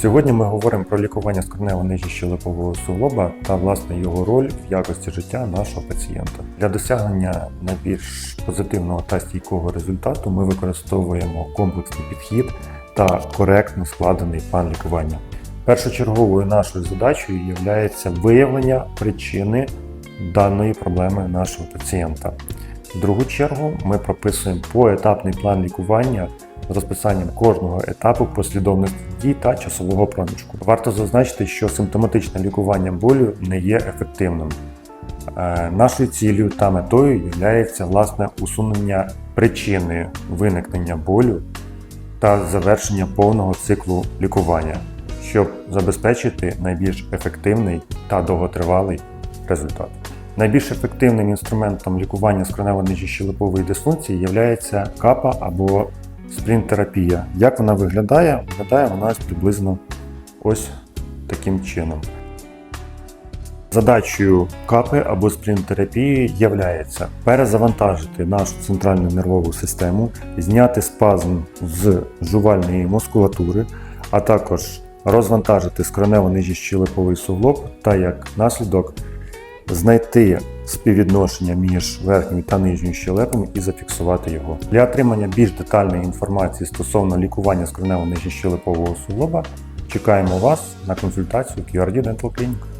Сьогодні ми говоримо про лікування скронево нижі щелепового суглоба та власне його роль в якості життя нашого пацієнта. Для досягнення найбільш позитивного та стійкого результату ми використовуємо комплексний підхід та коректно складений план лікування. Першочерговою нашою задачею є виявлення причини даної проблеми нашого пацієнта. В другу чергу ми прописуємо поетапний план лікування з розписанням кожного етапу послідовності дій та часового проміжку. Варто зазначити, що симптоматичне лікування болю не є ефективним. Е, Нашою цілею та метою є власне усунення причини виникнення болю та завершення повного циклу лікування, щоб забезпечити найбільш ефективний та довготривалий результат. Найбільш ефективним інструментом лікування скронево-нижче-щелепової дисфункції є капа або спринтерапія. Як вона виглядає? Виглядає вона приблизно ось таким чином. Задачею капи або спринтерапії є перезавантажити нашу центральну нервову систему, зняти спазм з жувальної мускулатури, а також розвантажити скронево-нижче-щелеповий суглоб та як наслідок знайти співвідношення між верхньою та нижньою щелепами і зафіксувати його. Для отримання більш детальної інформації стосовно лікування скронево нижньощелепового суглоба чекаємо вас на консультацію QRD Dental Clinic.